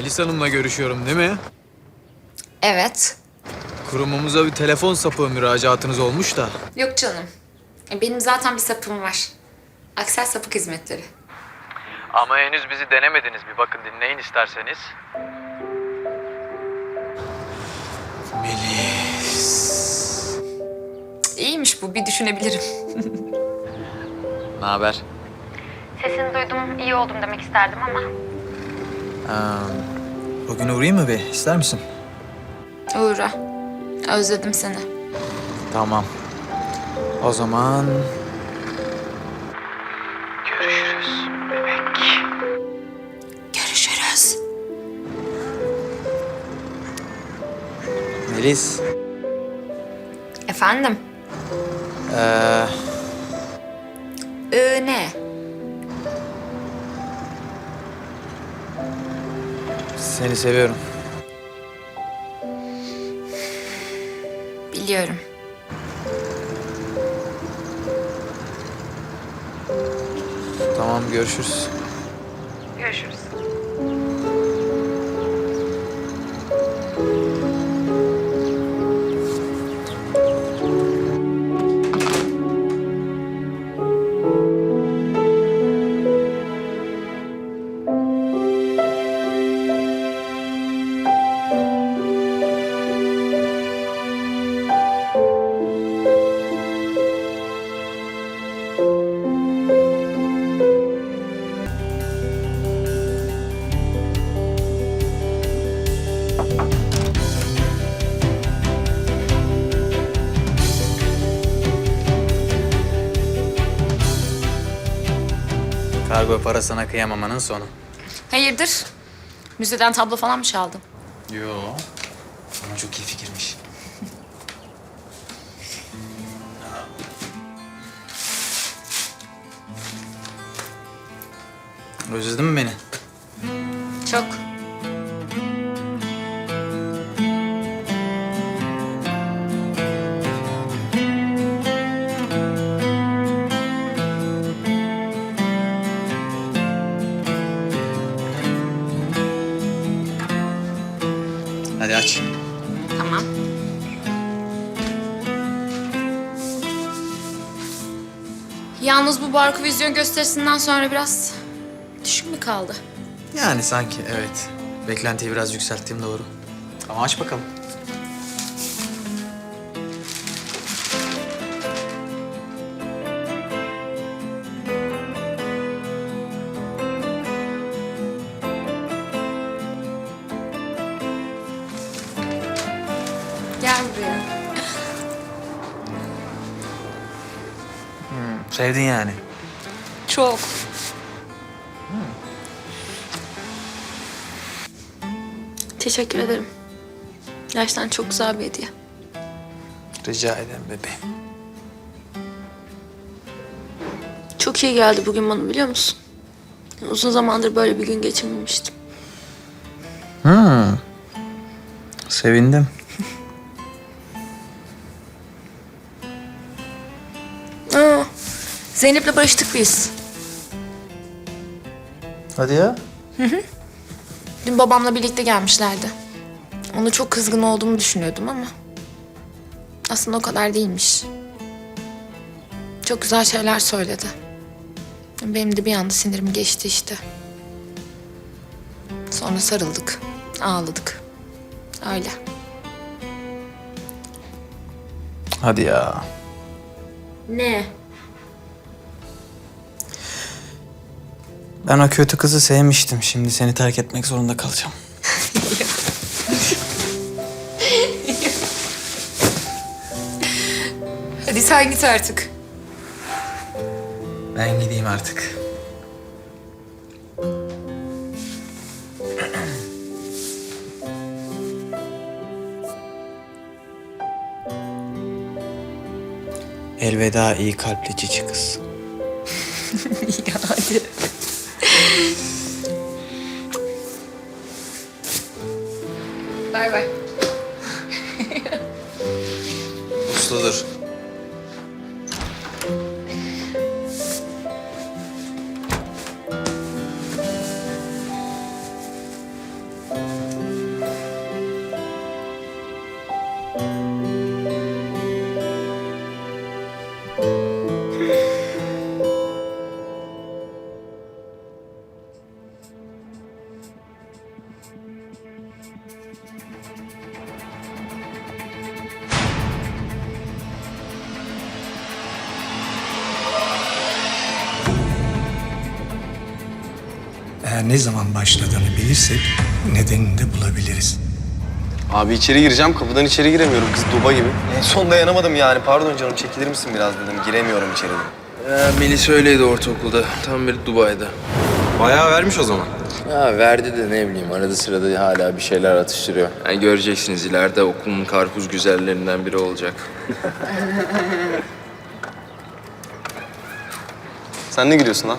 Melis Hanım'la görüşüyorum değil mi? Evet. Kurumumuza bir telefon sapığı müracaatınız olmuş da. Yok canım. E, Benim zaten bir sapım var. Aksel Sapık Hizmetleri. Ama henüz bizi denemediniz. Bir bakın dinleyin isterseniz. Melis. İyiymiş bu, bir düşünebilirim. Ne haber? Sesini duydum, iyi oldum demek isterdim ama Bugün uğrayayım mı be? İster misin? Uğra. Özledim seni. Tamam. O zaman... Görüşürüz bebek. Görüşürüz. Melis. Efendim? Ee, Ee, seni seviyorum. Biliyorum. Tamam görüşürüz. görüşürüz. Kargo parasına kıyamamanın sonu. Hayırdır? Müzeden tablo falan mı çaldın? Yo. Ama çok iyi fikirmiş. Özledin mi beni? Çok. Aç. Tamam. Yalnız bu barku vizyon gösterisinden sonra biraz düşük mü kaldı? Yani sanki evet. Beklentiyi biraz yükselttiğim doğru. Ama aç bakalım. Sevdin yani. Çok. Teşekkür ederim. Gerçekten çok güzel bir hediye. Rica ederim bebeğim. Çok iyi geldi bugün bana biliyor musun? Uzun zamandır böyle bir gün geçirmemiştim. Hmm. Sevindim. Zeynep'le barıştık biz. Hadi ya. Dün babamla birlikte gelmişlerdi. Onu çok kızgın olduğumu düşünüyordum ama... Aslında o kadar değilmiş. Çok güzel şeyler söyledi. Benim de bir anda sinirim geçti işte. Sonra sarıldık, ağladık. Öyle. Hadi ya. Ne? Ben o kötü kızı sevmiştim. Şimdi seni terk etmek zorunda kalacağım. Hadi sen git artık. Ben gideyim artık. Elveda iyi kalpli cici kız. ya hadi. Bay bay. Usludur. Veya ne zaman başladığını bilirsek nedenini de bulabiliriz. Abi içeri gireceğim. Kapıdan içeri giremiyorum. Kız duba gibi. En son dayanamadım yani. Pardon canım çekilir misin biraz dedim. Giremiyorum içeri. Ya Melis öyleydi ortaokulda. Tam bir Dubai'de. Bayağı vermiş o zaman. Ha verdi de ne bileyim arada sırada hala bir şeyler atıştırıyor. Yani göreceksiniz ileride okulun karpuz güzellerinden biri olacak. Sen ne gülüyorsun lan?